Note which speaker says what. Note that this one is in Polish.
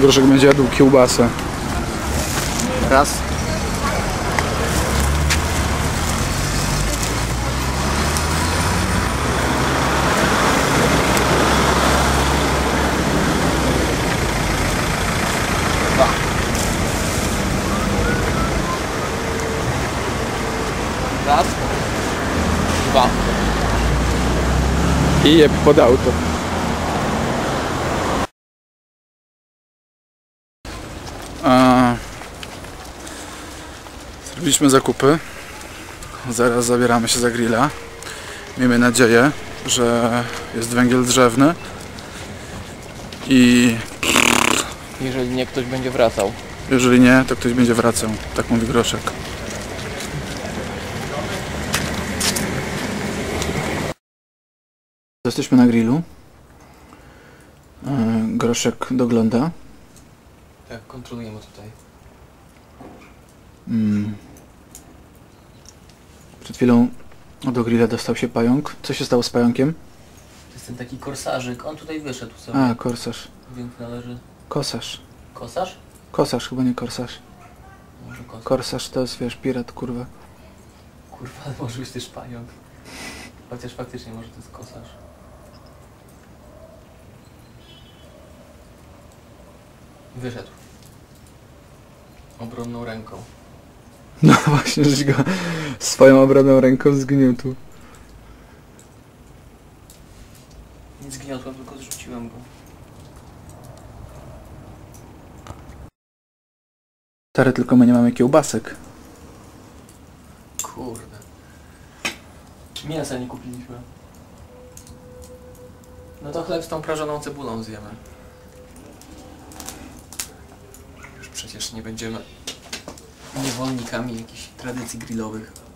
Speaker 1: Groszek będzie jadł kiełbasę.
Speaker 2: Raz. Dwa. Raz. Dwa.
Speaker 1: I je pod auto. Zrobiliśmy zakupy. Zaraz zabieramy się za grilla. Miejmy nadzieję, że jest węgiel drzewny. I
Speaker 2: Jeżeli nie, ktoś będzie wracał.
Speaker 1: jeżeli nie, to ktoś będzie wracał. Tak mówi Groszek. Jesteśmy na grillu. E, Groszek dogląda.
Speaker 2: Tak, kontrolujemy tutaj.
Speaker 1: Mm. Przed chwilą do grilla dostał się pająk. Co się stało z pająkiem?
Speaker 2: To jest ten taki korsarzyk. On tutaj wyszedł sobie,
Speaker 1: A, korsarz.
Speaker 2: więc należy...
Speaker 1: Kosarz.
Speaker 2: Kosarz?
Speaker 1: Kosarz, chyba nie korsarz.
Speaker 2: Może kosarz.
Speaker 1: Korsarz to jest, wiesz, pirat, kurwa.
Speaker 2: Kurwa, ale może być też pająk. Chociaż faktycznie może to jest kosarz. Wyszedł. Obronną ręką.
Speaker 1: No właśnie, żeś go swoją obronną ręką zgniótł.
Speaker 2: Nie zgniotłem, tylko zrzuciłem go.
Speaker 1: Stary, tylko my nie mamy kiełbasek.
Speaker 2: Kurde. Mięsa nie kupiliśmy. No to chleb z tą prażoną cebulą zjemy. Już przecież nie będziemy niewolnikami jakichś tradycji grillowych.